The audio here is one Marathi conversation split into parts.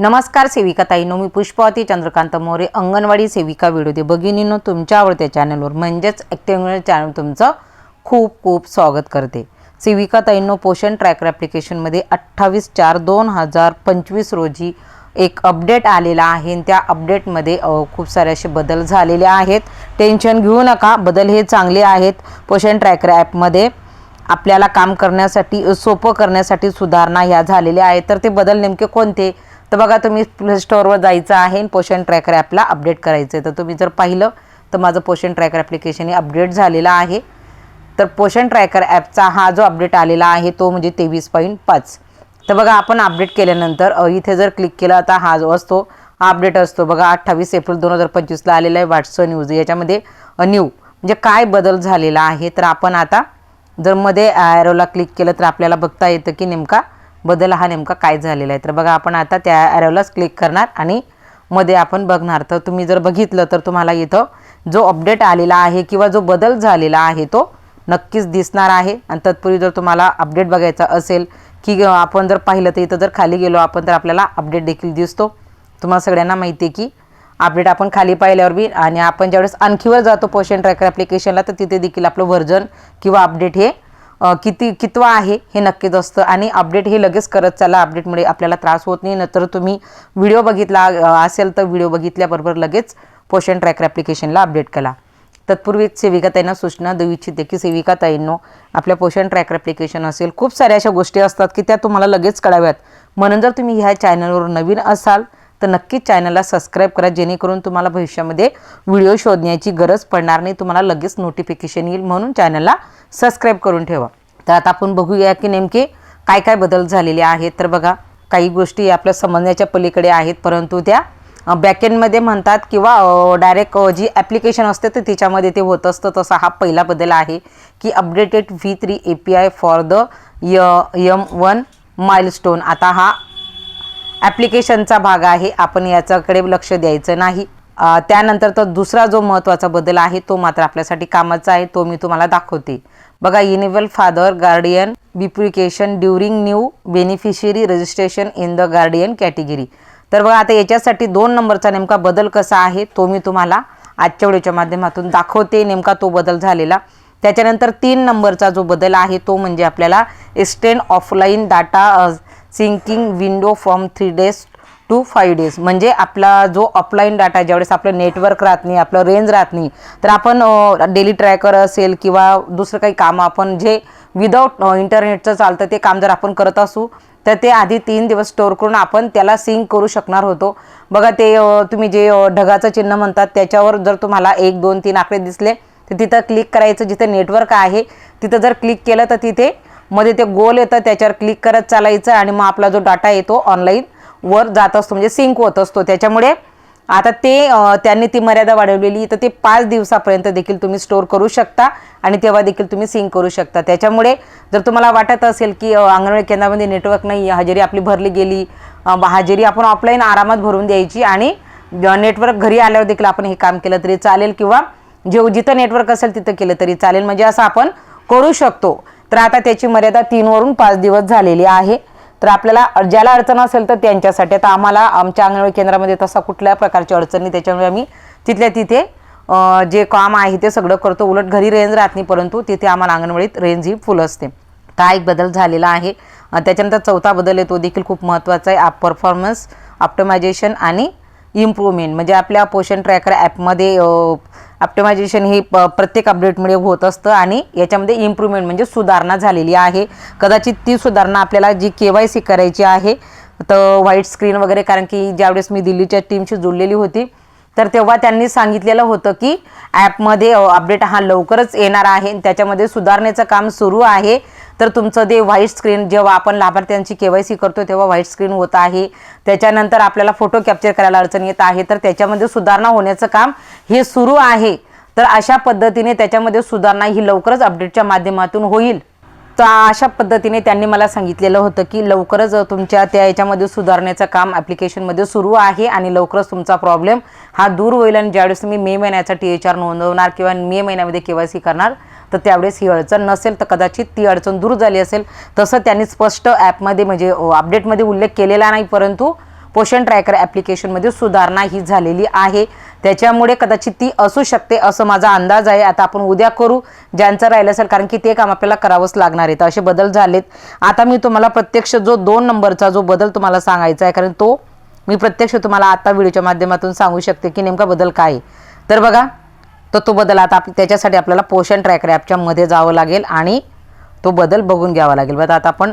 नमस्कार सेविका ताईनो मी पुष्पावती चंद्रकांत मोरे अंगणवाडी सेविका व्हिडिओ दे भगिनीनो तुमच्या आवडत्या चॅनलवर म्हणजेच ॲक्टिव्ह चॅनल तुमचं खूप खूप स्वागत करते. सेविका ताईंनो पोषण ट्रॅकर ॲप्लिकेशनमध्ये अठ्ठावीस चार दोन हजार पंचवीस रोजी एक अपडेट आलेला आहे. आणि त्या अपडेटमध्ये खूप सारे असे बदल झालेले आहेत. टेन्शन घेऊ नका बदल हे चांगले आहेत. पोषण ट्रॅकर ॲपमध्ये आपल्याला काम करण्यासाठी सोपं करण्यासाठी सुधारणा ह्या झालेल्या आहेत. तर ते बदल नेमके कोणते? तर बघा तुम्ही प्ले स्टोअरवर जायचं आहे पोषण ट्रॅकर ॲपला अपडेट करायचं आहे तर तुम्ही जर पाहिलं तर माझं पोषण ट्रॅकर ॲप्लिकेशन हे अपडेट झालेलं आहे. तर पोषण ट्रॅकर ॲपचा हा जो अपडेट आलेला आहे तो म्हणजे तेवीस पॉईंट पाच. तर बघा आपण अपडेट केल्यानंतर इथे जर क्लिक केलं आता हा जो असतो हा अपडेट असतो. बघा अठ्ठावीस एप्रिल दोन हजार पंचवीसला आलेला आहे व्हॉट्सअप न्यूज याच्यामध्ये न्यू म्हणजे काय बदल झालेला आहे? तर आपण आता जर मध्ये ॲरोला क्लिक केलं तर आपल्याला बघता येतं की नेमका बदल हा नेमका काय झालेला आहे? तर बघा आपण आता त्या ॲरोलाच क्लिक करणार आणि मध्ये आपण बघणार. तर तुम्ही जर बघितलं तर तुम्हाला इथं जो अपडेट आलेला आहे किंवा जो बदल झालेला आहे तो नक्कीच दिसणार आहे. आणि तत्पूर्वी जर तुम्हाला अपडेट बघायचा असेल की आपण जर पाहिलं तर इथं जर खाली गेलो आपण तर आपल्याला अपडेट देखील दिसतो. तुम्हाला सगळ्यांना माहिती आहे की अपडेट आपण खाली पाहिल्यावर बी आणि आपण ज्यावेळेस आणखीवर जातो पोशन ट्रॅकर ॲप्लिकेशनला तर तिथे देखील आपलं व्हर्जन किंवा अपडेट हे किती कितवा आहे हे नक्कीच असतं. आणि अपडेट हे लगेच करत चाला. अपडेटमुळे आपल्याला त्रास होत नाही. नंतर तुम्ही व्हिडिओ बघितला असेल तर व्हिडिओ बघितल्याबरोबर लगेच पोषण ट्रॅकर ॲप्लिकेशनला अपडेट करा. तत्पूर्वी एक सेविकाताईंना सूचना देऊ इच्छिते की सेविकाताईंनो आपल्या पोषण ट्रॅकर ॲप्लिकेशन असेल. खूप साऱ्या अशा गोष्टी असतात की त्या तुम्हाला लगेच कळाव्यात. म्हणून जर तुम्ही ह्या चॅनलवर नवीन असाल तर नक्कीच चॅनलला सबस्क्राईब करा. जेणेकरून तुम्हाला भविष्यामध्ये व्हिडिओ शोधण्याची गरज पडणार नाही. तुम्हाला लगेच नोटिफिकेशन येईल. म्हणून चॅनलला सबस्क्राईब करून ठेवा. तर आता आपण बघूया की नेमके काय काय बदल झालेले आहेत. तर बघा काही गोष्टी आपल्या समजण्याच्या पलीकडे आहेत परंतु त्या बॅकेंडमध्ये म्हणतात किंवा डायरेक्ट जी ॲप्लिकेशन असते तर तिच्यामध्ये ते होत असतं. तसा हा पहिला बदल आहे की updated V three A P I for the य यम वन माइलस्टोन आता हा ॲप्लिकेशनचा भाग आहे. आपण याच्याकडे लक्ष द्यायचं नाही. त्यानंतर तर दुसरा जो महत्त्वाचा बदल आहे तो मात्र आपल्यासाठी कामाचा आहे तो मी तुम्हाला दाखवते. बघा enable father guardian deprecation during new beneficiary registration in the guardian category तर बघा आता याच्यासाठी दोन नंबरचा नेमका बदल कसा आहे तो मी तुम्हाला आजच्या व्हिडिओच्या माध्यमातून दाखवते. नेमका तो बदल झालेला. त्याच्यानंतर तीन नंबरचा जो बदल आहे तो म्हणजे आपल्याला extend offline data syncing window from three days to five days. म्हणजे आपला जो ऑफलाईन डाटा ज्यावेळेस आपलं नेटवर्क राहत नाही आपलं रेंज राहत नाही तर आपण डेली ट्रॅकर असेल किंवा दुसरं काही काम आपण जे विदाऊट इंटरनेटचं चालतं ते काम जर आपण करत असू तर ते आधी तीन दिवस स्टोअर करून आपण त्याला सिंक करू शकणार होतो. बघा ते तुम्ही जे ढगाचं चिन्ह म्हणतात त्याच्यावर जर तुम्हाला एक दोन तीन आकडे दिसले तर तिथं क्लिक करायचं जिथे नेटवर्क आहे तिथं जर क्लिक केलं तर तिथे मध्ये ते गोल येतं त्याच्यावर क्लिक करत चालायचं आणि मग आपला जो डाटा येतो ऑनलाईन वर जात असतो म्हणजे सिंक होत असतो. त्याच्यामुळे आता ते त्यांनी ती मर्यादा वाढवलेली. तर ते पाच दिवसापर्यंत देखील तुम्ही स्टोअर करू शकता आणि तेव्हा देखील तुम्ही सिंक करू शकता. त्याच्यामुळे जर तुम्हाला वाटत असेल की अंगणवाडी केंद्रामध्ये नेटवर्क नाही हजेरी आपली भरली गेली हजेरी आपण ऑफलाईन आरामात भरून द्यायची आणि नेटवर्क घरी आल्यावर देखील आपण हे काम केलं तरी चालेल किंवा जे जिथं नेटवर्क असेल तिथं केलं तरी चालेल. म्हणजे असं आपण करू शकतो. तर आता त्याची मर्यादा तीनवरून पाच दिवस झालेली आहे. तर आपल्याला ज्याला अडचण असेल तर त्यांच्यासाठी. आता आम्हाला आमच्या अंगणवाडी केंद्रामध्ये तसा कुठल्या प्रकारची अडचण नाही. त्याच्यामुळे आम्ही तिथल्या तिथे जे काम आहे ते सगळं करतो. उलट घरी रेंज राहत नाही परंतु तिथे आम्हाला अंगणवाडीत रेंज ही फुल असते. हा एक बदल झालेला आहे. त्याच्यानंतर चौथा बदल आहे तो देखील खूप महत्त्वाचा आहे. आप परफॉर्मन्स ऑप्टमायझेशन आणि इम्प्रूव्हमेंट म्हणजे आपल्या पोषण ट्रॅकर ॲपमध्ये ऑप्टिमायझेशन हे प प्रत्येक अपडेटमुळे होत असतं आणि याच्यामध्ये इम्प्रूव्हमेंट म्हणजे सुधारणा झालेली आहे. कदाचित ती सुधारणा आपल्याला जी के वाय सी करायची आहे तर व्हाईट स्क्रीन वगैरे कारण की ज्यावेळेस मी दिल्लीच्या टीमशी जोडलेली होती तर तेव्हा त्यांनी सांगितलेलं होतं की ॲपमध्ये अपडेट हा लवकरच येणार आहे आणि त्याच्यामध्ये सुधारण्याचं काम सुरू आहे. तर तुमचं ते व्हाईट स्क्रीन जेव्हा आपण लाभार्थ्यांची के वाय सी करतो तेव्हा व्हाईट स्क्रीन होत आहे. त्याच्यानंतर आपल्याला फोटो कॅप्चर करायला अडचण येत आहे. तर त्याच्यामध्ये सुधारणा होण्याचं काम हे सुरू आहे. तर अशा पद्धतीने त्याच्यामध्ये सुधारणा ही लवकरच अपडेटच्या माध्यमातून होईल. तर अशा पद्धतीने त्यांनी मला सांगितलेलं होतं की लवकरच तुमच्या त्या याच्यामध्ये सुधारण्याचं काम ॲप्लिकेशनमध्ये सुरू आहे आणि लवकरच तुमचा प्रॉब्लेम हा दूर होईल. आणि ज्यावेळेस तुम्ही मे महिन्याचा टी एच आर नोंदवणार किंवा मे महिन्यामध्ये के वाय सी करणार तर त्यावेळेस ही अडचण नसेल तर कदाचित ती अडचण दूर झाली असेल. तसं त्यांनी स्पष्ट ॲपमध्ये म्हणजे अपडेटमध्ये उल्लेख केलेला नाही परंतु पोषण ट्रॅकर ॲप्लिकेशनमध्ये सुधारणा ही झालेली आहे. त्याच्यामुळे कदाचित ती असू शकते असं माझा अंदाज आहे. आता आपण उद्या करू ज्यांचं राहिलं असेल कारण की ते काम आपल्याला करावंच लागणार आहे तर असे बदल झालेत. आता मी तुम्हाला प्रत्यक्ष जो दोन नंबरचा जो बदल तुम्हाला सांगायचा आहे कारण तो मी प्रत्यक्ष तुम्हाला आता व्हिडिओच्या माध्यमातून सांगू शकते की नेमका बदल काय आहे. तर बघा तर तो बदल आता आप त्याच्यासाठी आपल्याला पोषण ट्रॅकर ॲपच्या मध्ये जावं लागेल आणि तो बदल बघून घ्यावा लागेल. बरं आता आपण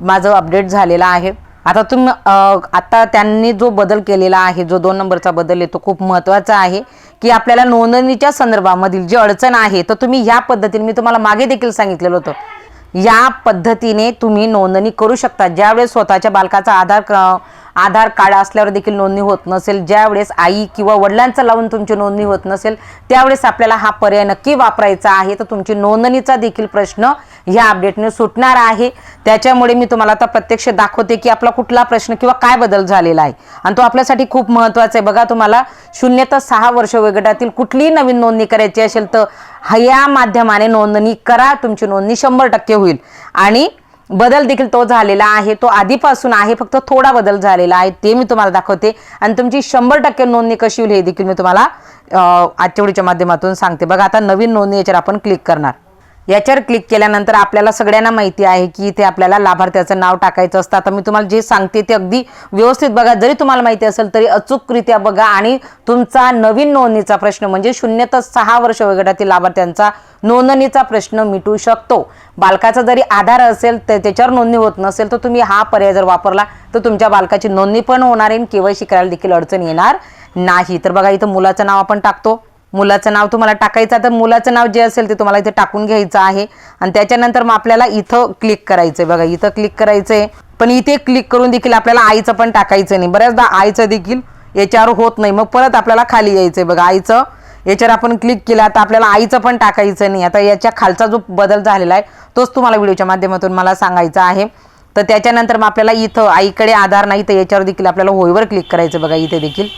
माझं अपडेट झालेला आहे. आता तुम्ही आता त्यांनी जो बदल केलेला आहे जो दोन नंबरचा बदल आहे तो खूप महत्त्वाचा आहे की आपल्याला नोंदणीच्या संदर्भामधील जी अडचण आहे तर तुम्ही ह्या पद्धतीने मी तुम्हाला मागे देखील सांगितलेलं होतं या पद्धतीने तुम्ही नोंदणी करू शकता. ज्यावेळेस स्वतःच्या बालकाचा आधार क- आधार कार्ड असल्यावर देखील नोंदणी होत नसेल ज्यावेळेस आई किंवा वडिलांचं लावून तुमची नोंदणी होत नसेल त्यावेळेस आपल्याला हा पर्याय नक्की वापरायचा आहे. तर तुमची नोंदणीचा देखील प्रश्न ह्या अपडेटने सुटणार आहे. त्याच्यामुळे मी तुम्हाला आता प्रत्यक्ष दाखवते की आपला कुठला प्रश्न किंवा काय बदल झालेला आहे. आणि तो आपल्यासाठी खूप महत्त्वाचा आहे. बघा तुम्हाला शून्य तर सहा वर्ष वयोगटातील कुठलीही नवीन नोंदणी करायची असेल तर ह्या या माध्यमाने नोंदणी करा. तुमची नोंदणी शंभर टक्के होईल. आणि बदल देखील तो झालेला आहे तो आधीपासून आहे फक्त थोडा बदल झालेला आहे ते मी तुम्हाला दाखवते. आणि तुमची शंभर टक्के नोंदणी कशी होईल हे देखील मी तुम्हाला आठवडीच्या आजच्या व्हिडिओच्या माध्यमातून सांगते. बघा आता नवीन नोंदणी याच्यावर आपण क्लिक करणार. याच्यावर क्लिक केल्यानंतर आपल्याला सगळ्यांना माहिती आहे की इथे आपल्याला लाभार्थ्याचं नाव टाकायचं असतं. आता मी तुम्हाला जे सांगते ते अगदी व्यवस्थित बघा. जरी तुम्हाला माहिती असेल तरी अचूकरित्या बघा आणि तुमचा नवीन नोंदणीचा प्रश्न म्हणजे शून्य तर सहा वर्ष वगैरेतील लाभार्थ्यांचा नोंदणीचा प्रश्न मिटू शकतो. बालकाचा जरी आधार असेल तर त्याच्यावर नोंदणी होत नसेल तर तुम्ही हा पर्याय जर वापरला तर तुमच्या बालकाची नोंदणी पण होणार आहे केवळ शिकायला देखील अडचण येणार नाही. तर बघा इथं मुलाचं नाव आपण टाकतो. मुलाचं नाव तुम्हाला टाकायचं तर मुलाचं नाव जे असेल ते तुम्हाला इथे टाकून घ्यायचं आहे. आणि त्याच्यानंतर मग आपल्याला इथं क्लिक करायचं आहे बघा इथं क्लिक करायचं आहे पण इथे क्लिक करून देखील आपल्याला आईचं पण टाकायचं नाही. बऱ्याचदा आईचं देखील याच्यावर होत नाही. मग परत आपल्याला खाली यायचं आहे बघा आईचं याच्यावर आपण क्लिक केलं तर आपल्याला आईचं पण टाकायचं नाही. आता याच्या खालचा जो बदल झालेला आहे तोच तुम्हाला व्हिडिओच्या माध्यमातून मला सांगायचा आहे. तर त्याच्यानंतर मग आपल्याला इथं आईकडे आधार नाही तर याच्यावर देखील आपल्याला होईवर क्लिक करायचं बघा इथे देखील.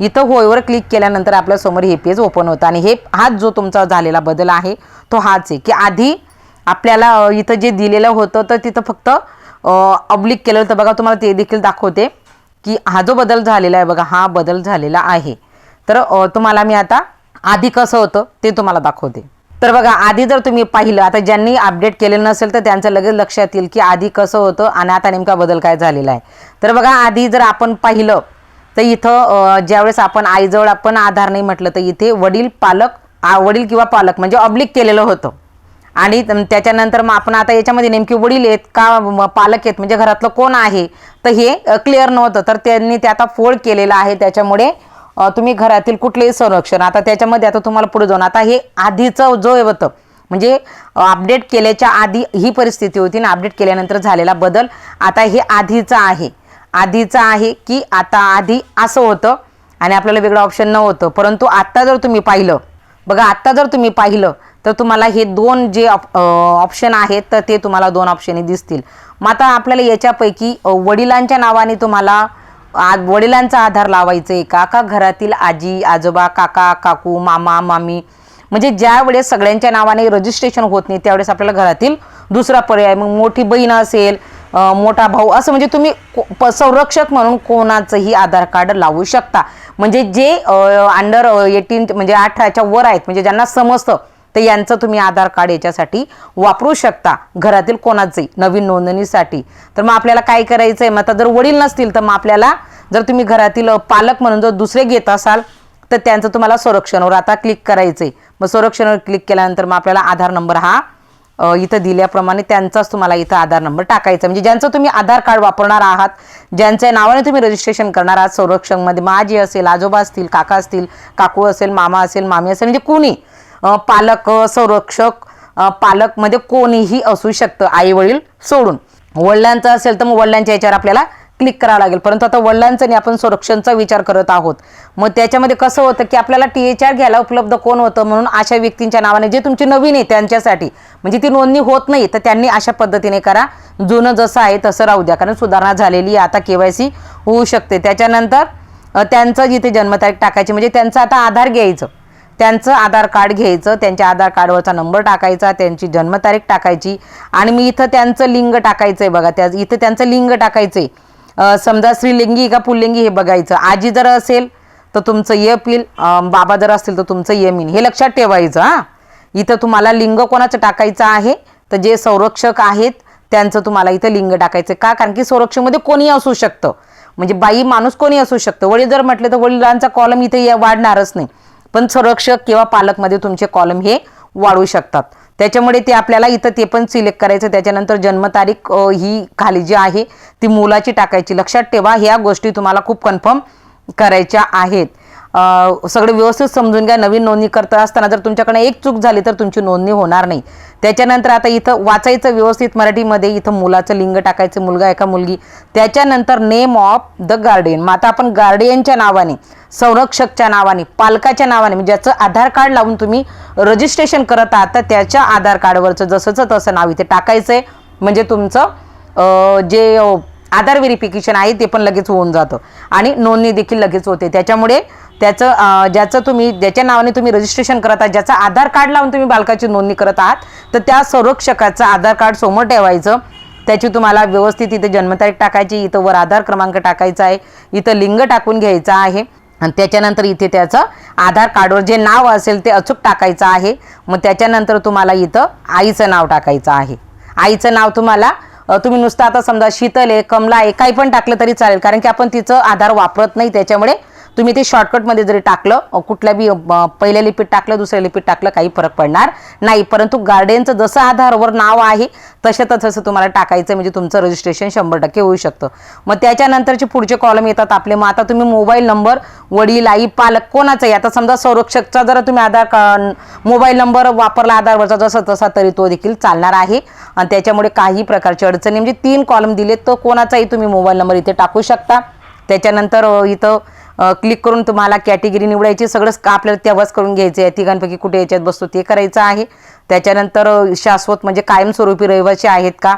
इथं होयवर क्लिक केल्यानंतर आपल्यासमोर हे पेज ओपन होतं. आणि हे हाच जो तुमचा झालेला बदल आहे तो हाच आहे. की आधी आपल्याला इथं जे दिलेलं होतं तर तिथं फक्त अब्लिक केलं होतं. बघा तुम्हाला ते देखील दाखवते की हा जो बदल झालेला आहे बघा हा बदल झालेला आहे. तर तुम्हाला मी आता आधी कसं होतं ते तुम्हाला दाखवते. तर बघा आधी जर तुम्ही पाहिलं आता ज्यांनी अपडेट केलेलं नसेल तर त्यांचं लगेच लक्षात येईल की आधी कसं होतं आणि आता नेमका बदल काय झालेला आहे. तर बघा आधी जर आपण पाहिलं तर इथं ज्यावेळेस आपण आईजवळ आपण आधार नाही म्हटलं तर इथे वडील पालक आ, वडील किंवा पालक म्हणजे ऑब्लिक केलेलं होतं. आणि त्याच्यानंतर मग आपण आता याच्यामध्ये नेमके वडील आहेत का पालक आहेत म्हणजे घरातलं कोण आहे तर हे क्लिअर नव्हतं. तर त्यांनी ते आता फोल्ड केलेलं आहे. त्याच्यामुळे तुम्ही घरातील कुठलेही संरक्षण आता त्याच्यामध्ये आता तुम्हाला पुढे जाऊन आता हे आधीचं जो होतं म्हणजे अपडेट केल्याच्या आधी ही परिस्थिती होती ना अपडेट केल्यानंतर झालेला बदल आता हे आधीचा आहे. आधीचा आहे की आता आधी असं होतं आणि आपल्याला वेगळं ऑप्शन नव्हतं परंतु आत्ता जर तुम्ही पाहिलं बघा आत्ता जर तुम्ही पाहिलं तर तुम्हाला हे दोन जे ऑप्शन आहेत तर ते तुम्हाला दोन ऑप्शनी दिसतील. मग आता आपल्याला याच्यापैकी वडिलांच्या नावाने तुम्हाला आ- वडिलांचा आधार लावायचा आहे का? का घरातील आजी आजोबा काका काकू मामा मामी? म्हणजे ज्या वेळेस सगळ्यांच्या नावाने रजिस्ट्रेशन होत नाही त्यावेळेस आपल्याला घरातील दुसरा पर्याय मग मोठी बहीण असेल मोठा भाऊ. असं म्हणजे तुम्ही को- प- संरक्षक म्हणून कोणाचंही आधार कार्ड लावू शकता. म्हणजे जे अंडर एटीन म्हणजे अठराच्या वर आहेत म्हणजे ज्यांना समजतं तर यांचं तुम्ही आधार कार्ड याच्यासाठी वापरू शकता. घरातील कोणाचंही नवीन नोंदणीसाठी. तर मग आपल्याला काय करायचं आहे मग आता जर वडील नसतील तर मग आपल्याला जर तुम्ही घरातील पालक म्हणून जर दुसरे घेत असाल तर त्यांचं तुम्हाला संरक्षणावर आता क्लिक करायचं आहे मग संरक्षणावर क्लिक केल्यानंतर मग आपल्याला आधार नंबर हा इथं दिल्याप्रमाणे त्यांचाच तुम्हाला इथं आधार नंबर टाकायचा म्हणजे ज्यांचं तुम्ही आधार कार्ड वापरणार आहात ज्यांच्या नावाने तुम्ही रजिस्ट्रेशन करणार आहात संरक्षणमध्ये माझी असेल आजोबा असतील काका असतील काकू असेल मामा असेल मामी असेल म्हणजे कोणी? पालक संरक्षक पालकमध्ये कोणीही असू शकतं आई वडील सोडून. वडिलांचं असेल तर मग वडिलांच्या याच्यावर आपल्याला क्लिक करावं लागेल. परंतु आता वडिलांचं नाही आपण संरक्षणचा विचार करत आहोत. मग त्याच्यामध्ये कसं होतं की आपल्याला टी एच आर घ्यायला उपलब्ध कोण होतं म्हणून अशा व्यक्तींच्या नावाने जे तुमची नवीन आहे त्यांच्यासाठी म्हणजे ती नोंदणी होत नाही तर त्यांनी अशा पद्धतीने करा. जुनं जसं आहे तसं राहू द्या. कारण सुधारणा झालेली आहे. आता केवायसी होऊ शकते. त्याच्यानंतर त्यांचं जिथे जन्मतारीख टाकायची म्हणजे त्यांचं आता आधार घ्यायचं. त्यांचं आधार कार्ड घ्यायचं. त्यांच्या आधार कार्डवरचा नंबर टाकायचा. त्यांची जन्मतारीख टाकायची. आणि मी इथं त्यांचं लिंग टाकायचं आहे बघा. त्या इथं त्यांचं लिंग टाकायचं आहे समजा स्त्रीलिंगी का पुल्लिंगी हे बघायचं. आजी जर असेल तर तुमचं यप येईल बाबा जर असतील तर तुमचं यमीन हे लक्षात ठेवायचं हा. इथं तुम्हाला लिंग कोणाचं टाकायचं आहे तर जे संरक्षक आहेत त्यांचं तुम्हाला इथं लिंग टाकायचं. का? कारण की संरक्षकमध्ये कोणी असू शकतं. म्हणजे बाई माणूस कोणी असू शकतं? वडील जर म्हटले तर वडिलांचा कॉलम इथे वाढणारच नाही. पण संरक्षक किंवा पालकमध्ये तुमचे कॉलम हे वाढू शकतात. त्याच्यामुळे ते आपल्याला इथं ते पण सिलेक्ट करायचं. त्याच्यानंतर जन्मतारीख ही खाली जी आहे ती मुलाची टाकायची. लक्षात ठेवा ह्या गोष्टी तुम्हाला खूप कन्फर्म करायच्या आहेत. सगळं व्यवस्थित समजून घ्या. नवीन नोंदणी करत असताना जर तुमच्याकडे एक चूक झाली तर तुमची नोंदणी होणार नाही. त्याच्यानंतर आता इथं वाचायचं व्यवस्थित मराठीमध्ये इथं मुलाचं लिंग टाकायचं मुलगा आहे का मुलगी. त्याच्यानंतर नेम ऑफ द गार्डियन मग आता आपण गार्डियनच्या नावाने संरक्षकच्या नावाने पालकाच्या नावाने म्हणजे ज्याचं आधार कार्ड लावून तुम्ही रजिस्ट्रेशन करत आहात तर त्याच्या आधार कार्डवरचं जसंचं तसं नाव इथे टाकायचं आहे म्हणजे तुमचं जे आधार व्हेरिफिकेशन आहे ते पण लगेच होऊन जातं. आणि नोंदणी देखील लगेच होते. त्याच्यामुळे त्याचं ज्याचं तुम्ही ज्याच्या नावाने तुम्ही रजिस्ट्रेशन करत आहात ज्याचं आधार कार्ड लावून तुम्ही बालकाची नोंदणी करत आहात तर त्या संरक्षकाचं आधार कार्ड समोर ठेवायचं. त्याची तुम्हाला व्यवस्थित इथे जन्मतारीख टाकायची इथं वर आधार क्रमांक टाकायचा आहे इथं लिंग टाकून घ्यायचं आहे आणि त्याच्यानंतर इथे त्याचं आधार कार्डवर जे नाव असेल ते अचूक टाकायचं आहे. मग त्याच्यानंतर तुम्हाला इथं आईचं नाव टाकायचं आहे. आईचं नाव तुम्हाला तुम्ही नुसतं आता समजा शीतल आहे कमला आहे काही पण टाकलं तरी चालेल कारण की आपण तिचं आधार वापरत नाही त्याच्यामुळे तुम्ही ते शॉर्टकटमध्ये जरी टाकलं कुठल्या बी पहिल्या लिपीत टाकलं दुसऱ्या लिपीत टाकलं काही फरक पडणार नाही. परंतु गार्डियनचं जसं आधारवर नाव आहे तसं तसं तुम्हाला टाकायचं म्हणजे तुमचं रजिस्ट्रेशन शंभर टक्के होऊ शकतं. मग त्याच्यानंतरचे पुढचे कॉलम येतात आपले. मग आता तुम्ही मोबाईल नंबर वडील आई पालक कोणाचाही आता समजा संरक्षकचा जर तुम्ही आधार का मोबाईल नंबर वापरला आधारवरचा जसा तसा तरी तो देखील चालणार आहे. आणि त्याच्यामुळे काही प्रकारची अडचणी म्हणजे तीन कॉलम दिलेत तर कोणाचाही तुम्ही मोबाईल नंबर इथे टाकू शकता. त्याच्यानंतर इथं क्लिक करून तुम्हाला कॅटेगरी निवडायची सगळंच का आपल्याला तेव्हाच करून घ्यायचं आहे तिघांपैकी कुठे याच्यात बसतो ते करायचं आहे. त्याच्यानंतर शाश्वत म्हणजे कायमस्वरूपी रहिवासी आहेत का?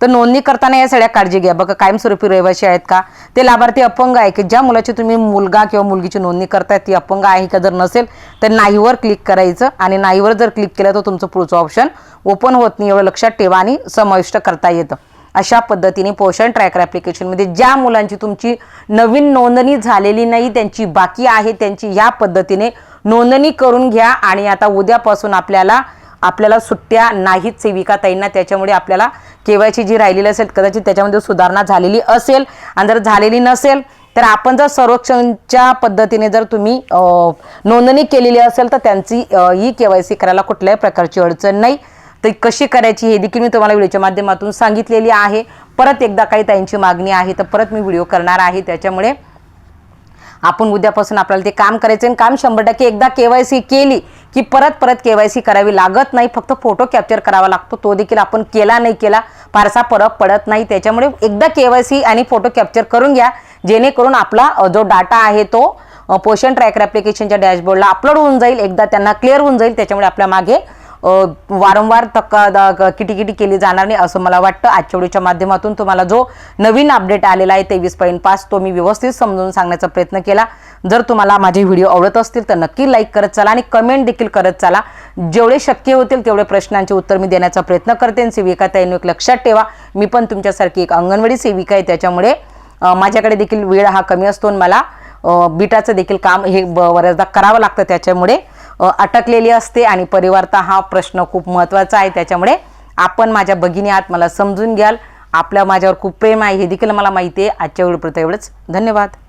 तर नोंदणी करताना या सगळ्या काळजी घ्या. बघा कायमस्वरूपी रहिवासी आहेत का? ते लाभार्थी अपंग आहे की ज्या मुलाची तुम्ही मुलगा किंवा मुलगीची नोंदणी करताय ती अपंग आहे का जर नसेल तर नाहीवर क्लिक करायचं आणि नाहीवर जर क्लिक केलं तर तुमचं पुढचं ऑप्शन ओपन होत नाही एवढं लक्षात ठेवा आणि समाविष्ट करता येतं. अशा पद्धतीने पोषण ट्रॅकर ॲप्लिकेशनमध्ये ज्या मुलांची तुमची नवीन नोंदणी झालेली नाही त्यांची बाकी आहे त्यांची ह्या पद्धतीने नोंदणी करून घ्या आणि आता उद्यापासून आपल्याला आपल्याला सुट्ट्या नाहीत सेविका ताईंना त्याच्यामुळे आपल्याला केवायची जी राहिलेली असेल कदाचित त्याच्यामध्ये सुधारणा झालेली असेल. आणि जर झालेली नसेल तर आपण जर संरक्षणच्या पद्धतीने जर तुम्ही नोंदणी केलेली असेल तर त्यांची अ, ही केवायसी करायला कुठल्याही प्रकारची अडचण नाही. तर कशी करायची हे देखील मी तुम्हाला व्हिडिओच्या माध्यमातून सांगितलेली आहे. परत एकदा काही त्यांची मागणी आहे तर परत मी व्हिडिओ करणार आहे. त्याच्यामुळे आपण उद्यापासून आपल्याला ते काम करायचं आणि काम शंभर टक्के एकदा के वाय सी केली की परत परत के वाय सी करावी लागत नाही. फक्त फोटो कॅप्चर करावा लागतो. तो देखील आपण केला नाही केला फारसा फरक पडत नाही. त्याच्यामुळे एकदा के वाय सी आणि फोटो कॅप्चर करून घ्या. जेणेकरून आपला जो डाटा आहे तो पोषण ट्रॅकर ॲप्लिकेशनच्या डॅशबोर्डला अपलोड होऊन जाईल. एकदा त्यांना क्लिअर होऊन जाईल. त्याच्यामुळे आपल्या मागे वारंवार तक्का किटीकिटी किटी किटी केली जाणार नाही असं मला वाटतं. आजच्या व्हिडिओच्या माध्यमातून तुम्हाला जो नवीन अपडेट आलेला आहे तेवीस पॉईंट पाच तो मी व्यवस्थित समजून सांगण्याचा प्रयत्न केला. जर तुम्हाला माझे व्हिडिओ आवडत असतील तर नक्की लाईक करत चला आणि कमेंट देखील करत चला. जेवढे शक्य होतील तेवढे प्रश्नांचे उत्तर मी देण्याचा प्रयत्न करते आणि सेविका ताईंनो एक लक्षात ठेवा. मी पण तुमच्यासारखी एक अंगणवाडी सेविका आहे त्याच्यामुळे माझ्याकडे देखील वेळ हा कमी असतो आणि मला बिटाचं देखील काम हे ब- बऱ्याचदा करावं लागतं त्याच्यामुळे अटकलेली असते आणि परिवारता हा प्रश्न खूप महत्त्वाचा आहे. त्याच्यामुळे आपण माझ्या भगिनी आहात मला समजून घ्याल. आपल्या माझ्यावर खूप प्रेम आहे. हे देखील मला माहिती आहे. आजच्या व्हिडिओपुरतं एवढंच. धन्यवाद.